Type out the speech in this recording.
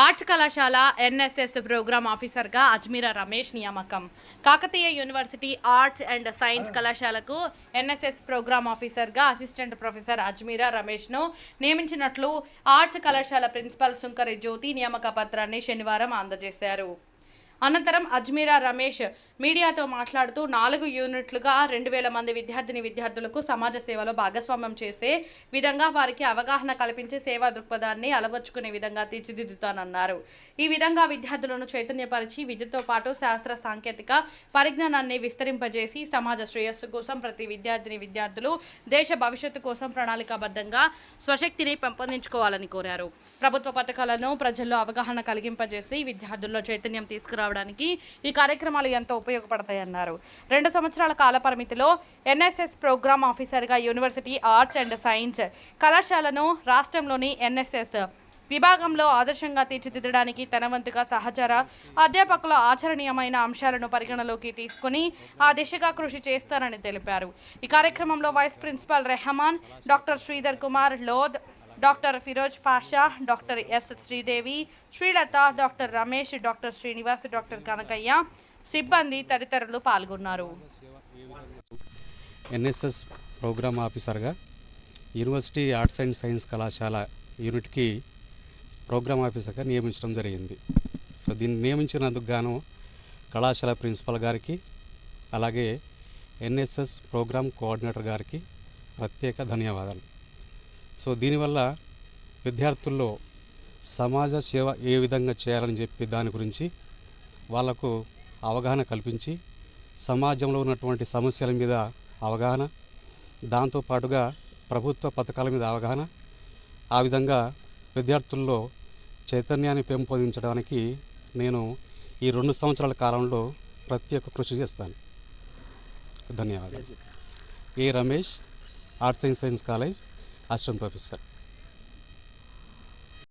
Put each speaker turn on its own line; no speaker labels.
Arts కళాశాల NSS programme ఆఫీసర్గా అజ్మీరా రమేష్ నియామకం. Kakatiya university arts and science కళాశాలకు ఎన్ఎస్ఎస్ ప్రోగ్రామ్ ఆఫీసర్గా అసిస్టెంట్ ప్రొఫెసర్ అజ్మీరా రమేష్ను నియమించినట్లు ఆర్ట్స్ కళాశాల ప్రిన్సిపల్ సుంకరి జ్యోతి నియామక పత్రాన్ని శనివారం అందజేశారు. అనంతరం అజ్మీరా రమేష్ మీడియాతో మాట్లాడుతూ నాలుగు యూనిట్లుగా రెండు వేల మంది విద్యార్థిని విద్యార్థులకు సమాజ సేవలో భాగస్వామ్యం చేసే విధంగా వారికి అవగాహన కల్పించే సేవా దృక్పథాన్ని అలవర్చుకునే విధంగా తీర్చిదిద్దుతానన్నారు. ఈ విధంగా విద్యార్థులను చైతన్యపరిచి విద్యతో పాటు శాస్త్ర సాంకేతిక పరిజ్ఞానాన్ని విస్తరింపజేసి సమాజ శ్రేయస్సు కోసం ప్రతి విద్యార్థిని విద్యార్థులు దేశ భవిష్యత్తు కోసం ప్రణాళికాబద్ధంగా స్వశక్తిని పెంపొందించుకోవాలని కోరారు. ప్రభుత్వ పథకాలను ప్రజల్లో అవగాహన కలిగింపజేసి విద్యార్థుల్లో చైతన్యం తీసుకురావడానికి ఈ కార్యక్రమాలు ఎంతో ఉపయోగపడతాయన్నారు. రెండు సంవత్సరాల కాల పరిమితిలో ఎన్ఎస్ఎస్ ప్రోగ్రామ్ ఆఫీసర్గా యూనివర్సిటీ ఆర్ట్స్ అండ్ సైన్స్ కళాశాలను రాష్ట్రంలోని ఎన్ఎస్ఎస్ విభాగంలో ఆదర్శంగా తీర్చిదిద్దడానికి తన వంతుగా సహచర అధ్యాపకుల ఆచరణీయమైన అంశాలను పరిగణలోకి తీసుకుని ఆ దిశగా కృషి చేస్తారని తెలిపారు. ఈ కార్యక్రమంలో vice principal Rahman doctor Sridhar Kumar Lodh doctor Firoz Pasha doctor S Sridevi Srilatha doctor Ramesh doctor Srinivas doctor Kanakaiah సిబ్బంది తదితరులు పాల్గొన్నారు.
ఎన్ఎస్ఎస్ ప్రోగ్రామ్ ఆఫీసర్గా యూనివర్సిటీ ఆర్ట్స్ అండ్ సైన్స్ కళాశాల యూనిట్కి ప్రోగ్రామ్ ఆఫీసర్గా నియమించడం జరిగింది. సో దీన్ని నియమించినందుకు గాను కళాశాల ప్రిన్సిపల్ గారికి అలాగే ఎన్ఎస్ఎస్ ప్రోగ్రామ్ కోఆర్డినేటర్ గారికి ప్రత్యేక ధన్యవాదాలు. సో దీనివల్ల విద్యార్థుల్లో సమాజ సేవ ఏ విధంగా చేయాలని చెప్పి దాని గురించి వాళ్ళకు అవగాహన కల్పించి సమాజంలో ఉన్నటువంటి సమస్యల మీద అవగాహన దాంతోపాటుగా ప్రభుత్వ పథకాల మీద అవగాహన ఆ విధంగా విద్యార్థుల్లో చైతన్యాన్ని పెంపొందించడానికి నేను ఈ రెండు సంవత్సరాల కాలంలో ప్రత్యేక కృషి చేస్తాను. ధన్యవాదాలు. A Ramesh arts and science college assistant professor